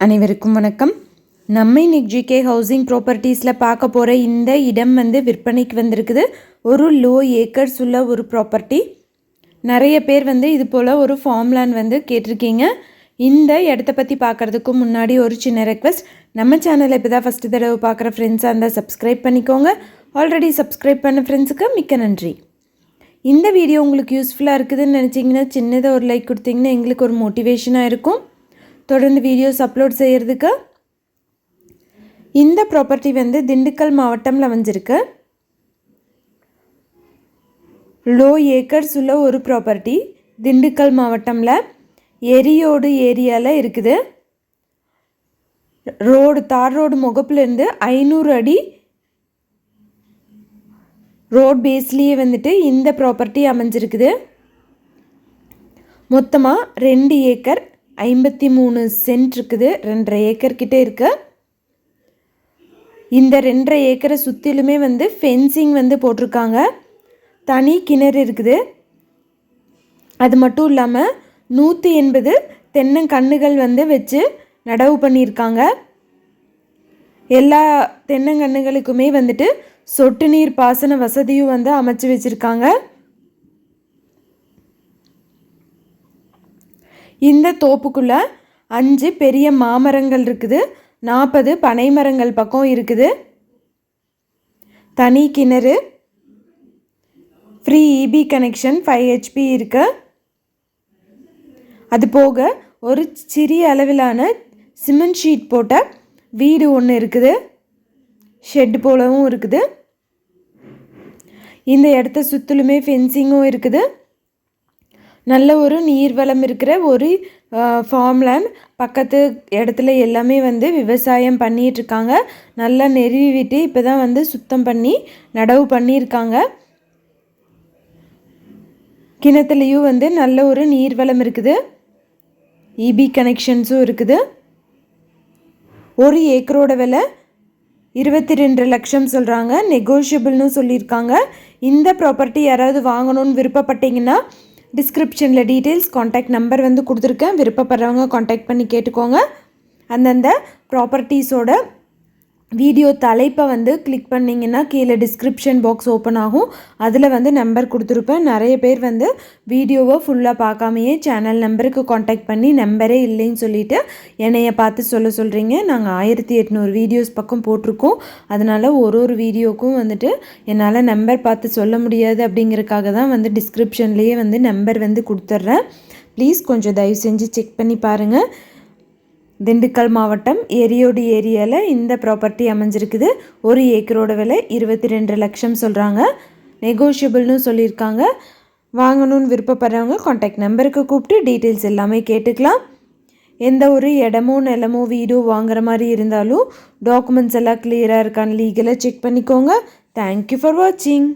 அனைவருக்கும் வணக்கம். நம்ம இன்னைக்கு ஜிகே ஹவுசிங் ப்ராப்பர்ட்டிஸில் பார்க்க போகிற இந்த இடம் வந்து விற்பனைக்கு வந்திருக்குது. ஒரு லோ ஏக்கர்ஸ் உள்ள ஒரு ப்ராப்பர்ட்டி நிறைய பேர் வந்து இது போல் ஒரு ஃபார்ம் லேண்ட் வந்து கேட்டிருக்கீங்க. இந்த இடத்த பற்றி பார்க்குறதுக்கு முன்னாடி ஒரு சின்ன ரெக்வஸ்ட் நம்ம சேனலை இப்போ தான் ஃபஸ்ட்டு தடவை பார்க்குற ஃப்ரெண்ட்ஸாக இருந்தால் சப்ஸ்கிரைப் பண்ணிக்கோங்க. ஆல்ரெடி சப்ஸ்கிரைப் பண்ண ஃப்ரெண்ட்ஸுக்கு மிக்க நன்றி. இந்த வீடியோ உங்களுக்கு யூஸ்ஃபுல்லாக இருக்குதுன்னு நினச்சிங்கன்னா சின்னதாக ஒரு லைக் கொடுத்தீங்கன்னா எங்களுக்கு ஒரு மோட்டிவேஷனாக இருக்கும். தொடர்ந்து வீடியோஸ் அப்லோட் செய்கிறதுக்கு இந்த ப்ராப்பர்ட்டி வந்து திண்டுக்கல் மாவட்டமில் அமைஞ்சிருக்கு லோ ஏக்கர்ஸ் உள்ள ஒரு ப்ராப்பர்ட்டி திண்டுக்கல் மாவட்டமில் எரியோடு ஏரியாவில் இருக்குது. ரோடு தார் ரோடு முகப்புலேருந்து ஐநூறு அடி ரோட் பேஸ்லேயே வந்துட்டு இந்த ப்ராப்பர்ட்டி அமைஞ்சிருக்குது. மொத்தமாக ரெண்டு ஏக்கர் ஐம்பத்தி மூணு சென்ட் இருக்குது. ரெண்டரை ஏக்கர் கிட்டே இருக்கு. இந்த ரெண்டரை ஏக்கரை சுற்றிலுமே வந்து ஃபென்சிங் வந்து போட்டிருக்காங்க. தனி கிணறு இருக்குது. அது மட்டும் இல்லாமல் நூற்றி எண்பது தென்னங்கன்றுகள் வந்து வச்சு நடவு பண்ணியிருக்காங்க. எல்லா தென்னங்கன்றுகளுக்குமே வந்துட்டு சொட்டு நீர் பாசன வசதியும் வந்து அமைச்சு வச்சுருக்காங்க. இந்த தோப்புக்குள்ளே அஞ்சு பெரிய மாமரங்கள் இருக்குது. நாற்பது பனை மரங்கள் பக்கம் இருக்குது. தனி கிணறு. Free EB connection five HP இருக்கு. அது போக ஒரு சிறிய அளவிலான சிமெண்ட் ஷீட் போட்ட வீடு ஒன்று இருக்குது. ஷெட் போலவும் இருக்குது. இந்த இடத்த சுற்றிலுமே ஃபென்சிங்கும் இருக்குது. நல்ல ஒரு நீர்வளம் இருக்கிற ஒரு ஃபார்ம்லேண்ட் பக்கத்து இடத்துல எல்லாமே வந்து விவசாயம் பண்ணிகிட்ருக்காங்க நல்லா நெருவி விட்டு இப்போ தான் வந்து சுத்தம் பண்ணி நடவு பண்ணியிருக்காங்க கிணத்துலேயும் வந்து நல்ல ஒரு நீர்வளம் இருக்குது. இபி கனெக்ஷன்ஸும் இருக்குது. ஒரு ஏக்கரோட விலை இருபத்தி ரெண்டு லட்சம் சொல்கிறாங்க நெகோஷியபிள்னு சொல்லியிருக்காங்க. இந்த ப்ராப்பர்ட்டி யாராவது வாங்கணும்னு விருப்பப்பட்டீங்கன்னா டிஸ்கிரிப்ஷனில் டீட்டெயில்ஸ் காண்டாக்ட் நம்பர் வந்து கொடுத்துருக்கேன். விருப்பப்படுறவங்க காண்டாக்ட் பண்ணி கேட்டுக்கோங்க. அந்தந்த ப்ராப்பர்ட்டிஸோட வீடியோ தலைப்பை வந்து கிளிக் பண்ணிங்கன்னா கீழே டிஸ்கிரிப்ஷன் பாக்ஸ் ஓப்பன் ஆகும். அதில் வந்து நம்பர் கொடுத்துருப்பேன். நிறைய பேர் வந்து வீடியோவை ஃபுல்லாக பார்க்காமையே சேனல் நம்பருக்கு காண்டாக்ட் பண்ணி நம்பரே இல்லைன்னு சொல்லிவிட்டு என்னையை பார்த்து சொல்ல சொல்கிறீங்க நாங்கள் ஆயிரத்தி எட்நூறு வீடியோஸ் பக்கம் போட்டிருக்கோம். அதனால் ஒரு ஒரு வீடியோக்கும் வந்துட்டு என்னால் நம்பர் பார்த்து சொல்ல முடியாது அப்படிங்கிறதுக்காக தான் வந்து டிஸ்கிரிப்ஷன்லேயே வந்து நம்பர் வந்து கொடுத்துட்றேன். ப்ளீஸ் கொஞ்சம் தயவு செஞ்சு செக் பண்ணி பாருங்கள் திண்டுக்கல் மாவட்டம் எரியோடு ஏரியாவில் இந்த ப்ராப்பர்ட்டி அமைஞ்சிருக்குது. ஒரு ஏக்கரோட விலை இருபத்தி ரெண்டு லட்சம் சொல்கிறாங்க நெகோஷியபிள்னு சொல்லியிருக்காங்க. வாங்கணும்னு விருப்பப்படுறவங்க காண்டாக்ட் நம்பருக்கு கூப்பிட்டு டீட்டெயில்ஸ் எல்லாமே கேட்டுக்கலாம். எந்த ஒரு இடமோ நிலமோ வீடோ வாங்குற மாதிரி இருந்தாலும் டாக்குமெண்ட்ஸ் எல்லாம் கிளியராக இருக்கான்னு லீகலாக செக் பண்ணிக்கோங்க. தேங்க்யூ ஃபார் வாட்சிங்